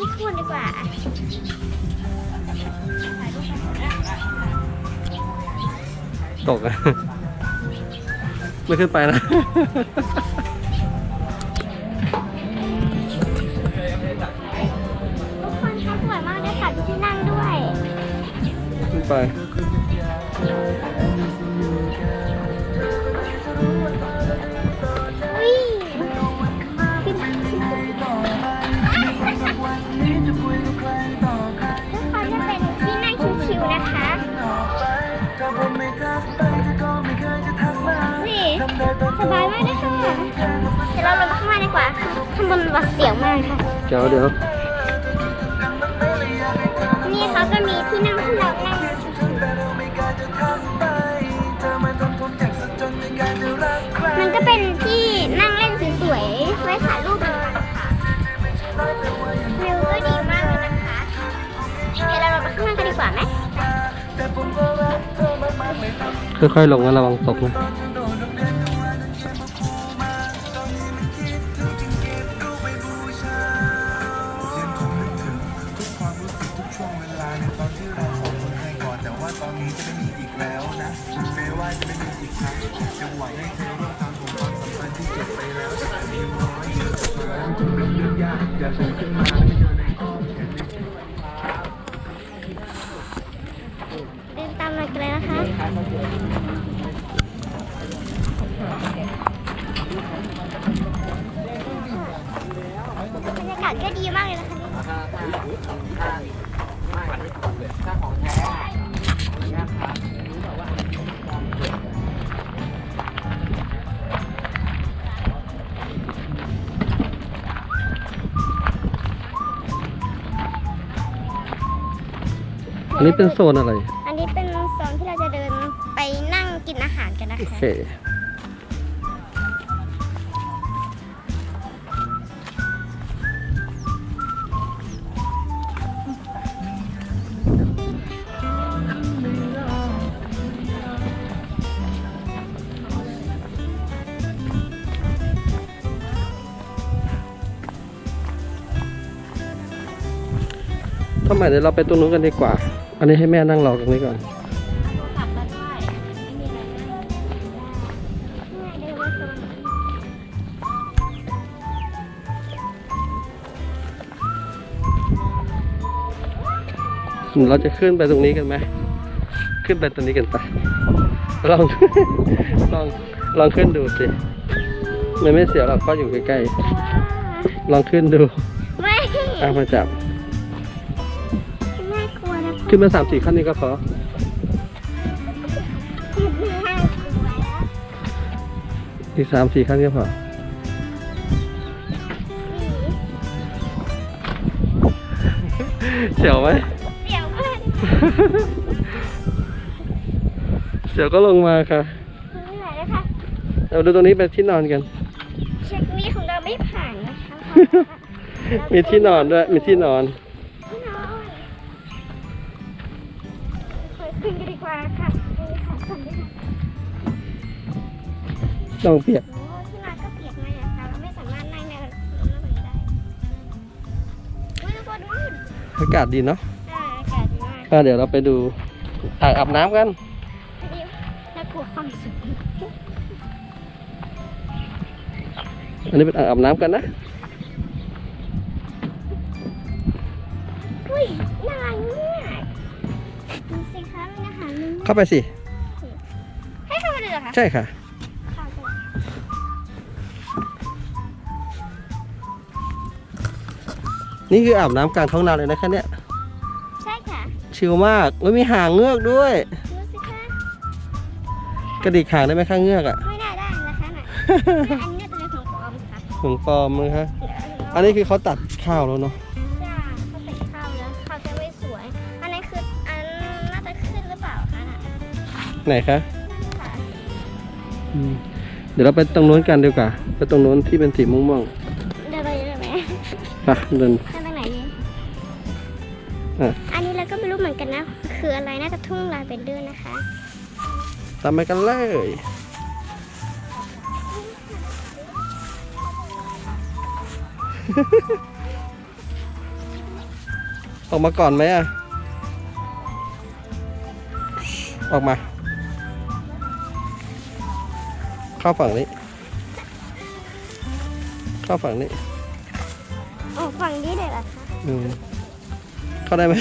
เดี๋ยวเราไปขึ้นข้างบนดีกว่าตกอะไม่ขึ้นไปนะทุกคนคะสวยมากเลยค่ะมีที่นั่งด้วย ขึ้นไป ข้างบนหวัดเสียวมากค่ะ เดี๋ยวเดี๋ยวนี่เขาก็มีที่นั่งให้เรานั่งมันก็เป็นที่นั่งเล่นสวยๆไว้ถ่ายรูปกันค่ะวิวก็ดีมากเลยนะคะเดี๋ยวเราลงไปข้างล่างกันดีกว่าไหม ค่อยๆลงนะระวังตกนะ เจอในอ้อมแขนในเดินตามมาเลยนะคะบรรยากาศก็ดีมากเลยนะคะ อันนี้เป็นโซนอะไร อันนี้เป็นโซนที่เราจะเดินไปนั่งกินอาหารกันนะโอคะเค ทำไมเดี๋ยวเราไปตรงนู้นกันดีกว่า อันนี้ให้แม่นั่งรอตรงนี้ก่อนขับมาด้วยไม่มีอะไรนั่งง่ายเดินมาโซนนี้เราจะขึ้นไปตรงนี้กันไหม ขึ้นไปตรงนี้กันปะลอง ลอง ลองขึ้นดูสิ มันไม่เสียวหรอกเพราะอยู่ใกล้ๆ ลองขึ้นดูไม่อะมาจับน่ากลัวนะ ขึ้นมาสามสี่ขั้นนี้ก็พอน่ากลัวแล้วอีกสามสี่ขั้นก็พอเสียวไหมเดี๋ยวก่อนเสียวก็ลงมาค่ะไม่ไหวแล้วค่ะเราดูตรงนี้เป็นที่นอนกันเช็คนี้ของเราไม่ผ่านนะคะ มีที่นอนด้วย มีที่นอนที่น ขึ้นกันดีกว่าค่ะนี่ค่ะก่อนด้วยค่ะต้องเปียกโอ้ที่นอนก็เปียกไงอะคะเราไม่สามารถนั่งในรถนั่งแบบนี้ได้อุ้ยทุกคนนู่นอากาศดีเนาะอ่าอากาศดีมากก็เดี๋ยวเราไปดูอ่างอาบน้ำกันอันนี้น่ากลัวความสูงอันนี้เป็นอ่างอาบน้ำกันนะ อุ้ยน่ารักมาก เข้าไปสิ ให้เข้ามาเลยเหรอคะใช่ค่ะเข้าไปนี่คืออาบน้ำกลางท้องนาเลยนะคะเนี่ย ใช่ค่ะ ชิลมาก แล้วมีหางเงือกด้วย ดูสิคะ กระดิกหางได้ไหมคะเงือกอะไม่ได้ได้นะคะน่ะ อันนี้น่าจะเป็นของปลอมค่ะของปลอมนะคะ อันนี้คือเขาตัดข้าวแล้วเนาะ ไหนคะค่ะอืมเดี๋ยวเราไปตรงโน้นกันดีกว่าไปตรงโน้นที่เป็นสีม่วงเดินไปได้ไหมๆไปเดินเดินไปไหนดีอะอันนี้เราก็ไม่รู้เหมือนกันนะ คืออะไรน่าจะทุ่งลาเวนเดอร์นะคะ ตามไปกันเลยออกมาก่อนไหมอะ ออกมา เข้าฝั่งนี้ เข้าฝั่งนี้โอ้ฝั่งนี้เลยเหรอคะอืมเข้าได้ไหม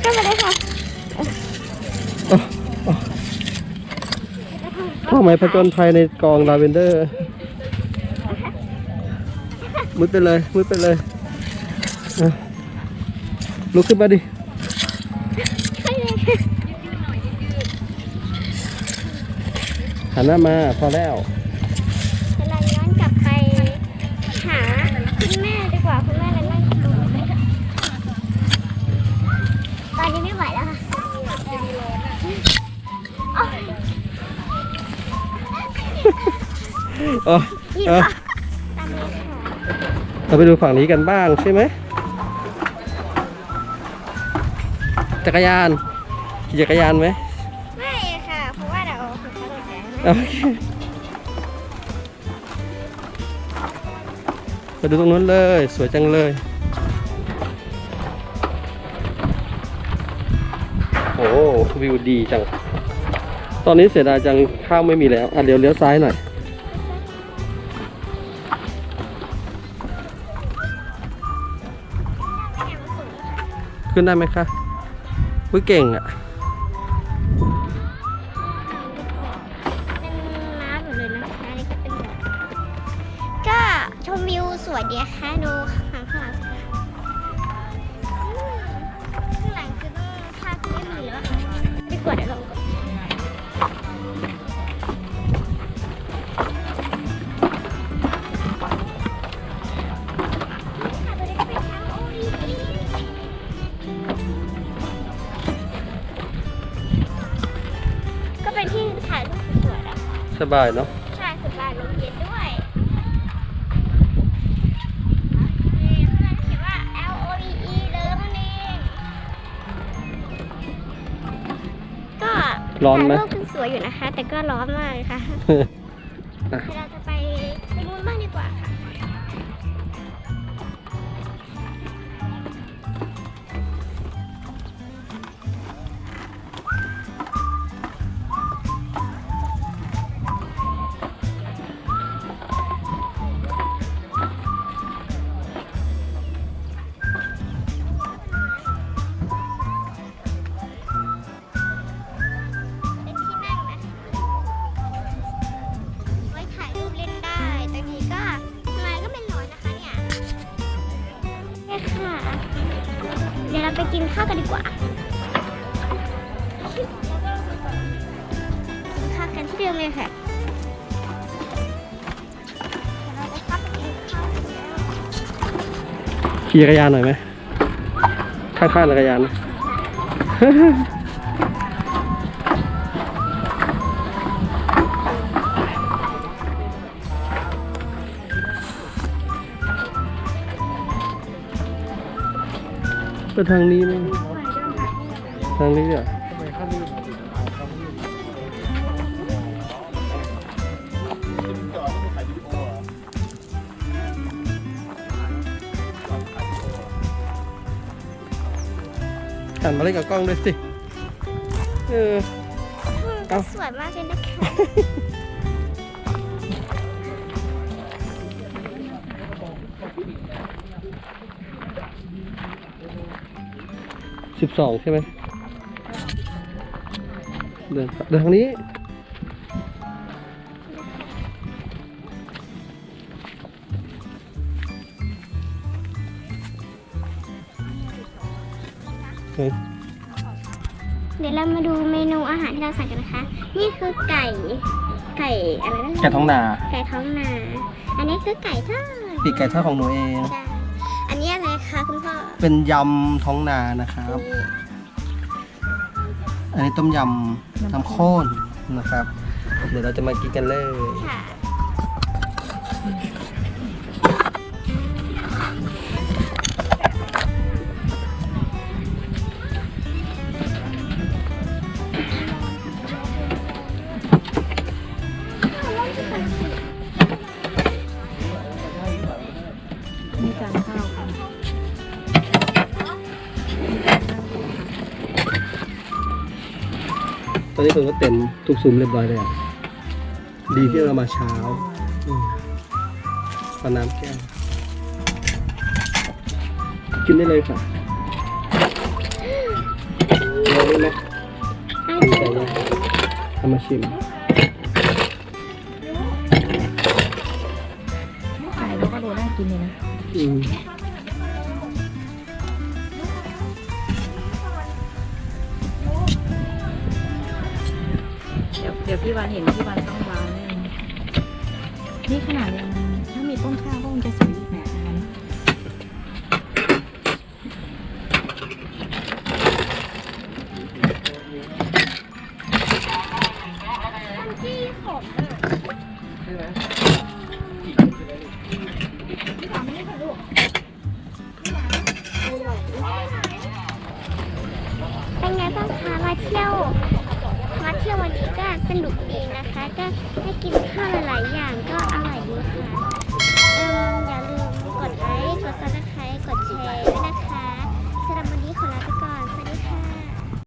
เข้ามาเลยค่ะเข้าไหมผจญภัยในกองลาเวนเดอร์ มุดไปเลย มุดไปเลยอะ ลุกขึ้นมาดิหันหน้ามาพอแล้วเวลาย้อนกลับไปหาคุณแม่ดีกว่าคุณแม่เลยนั่งดูตอนนี้ไม่ไหวแล้วค่ะโอ๊ยเออหยิบเอออะตามเลยค่ะเราไปดูฝั่งนี้กันบ้างใช่ไหม จักรยานขี่จักรยานไหมไม่ค่ะ เพราะว่าเดี๋ยวคุณเขาจะแจ้งโอเคไปดูตรงนู้นเลย สวยจังเลยโอ้วิวดีจัง ตอนนี้เสียดายจังข้าวไม่มีแล้ว อะเดี๋ยวเลี้ยวซ้ายหน่อยขึ้นได้ไหมคะ วิเก่งอะ เป็นน้ยเลยนะคะอันนี่ก็เป็นแบบก็ชมวิวสวยดีค่ะดูข้างข้างหลังสิคะอืมข้างหลังคือต้องภาพไม่มีแล้วค่ะดีกว่าเดี๋ยวลองก่อน สบายเนาะใช่สบายลมเย็นด้วยนี่ข้างในเขียนว่า L O V E เลยแล้วมันเองก็ร้อนไหมถ่ายรูปคือสวยอยู่นะคะ แต่ก็ร้อนมากเลยค่ะ อะเดี๋ยวเราจะ กินข้าวกันดีกว่ากินข้าวกันที่เดิมเลยค่ะเดี๋ยวเราจะเข้าไปกินข้าวกันแล้วขี่จักรยานหน่อยไหมข้ายๆจักรยานะทางนี้ไหมทางนี้อะหันมาเล่นกับกล้องด้วยสิ เออ เอา สวยมากเลยนะ สิบสองใช่ไหมเดินเดินทางนี้ เฮ้ยเดี๋ยวเรามาดูเมนูอาหารที่เราสั่งกันนะคะ นี่คือไก่ ไก่อะไรนะแกะท้องนา ไก่ท้องนา อันนี้คือไก่ทอดปีกไก่ทอดของหนูเองใช่ อันนี้อะไรคะคุณพ่อเป็นยำท้องนานะครับ อันนี้ต้มยำน้ำข้นนะครับ เดี๋ยวเราจะมากินกันเลยค่ะ อนนี้คนก็เต็มทุกซุ้มเรียบร้อยเลยอะดีที่เรามาเช้าอืมเอาน้ำแก้ว กินได้เลยค่ะเราได้ไหมอันดีนี้ใจเลยเอามาชิมไก่แล้วก็โรน่ากินเลยนะ ดี๋ยวเดี๋ยวพี่วานเห็นพี่วานต้องว้าวแน่นี่ขนาดยังถ้ามีต้นข้าวก็คงจะสวย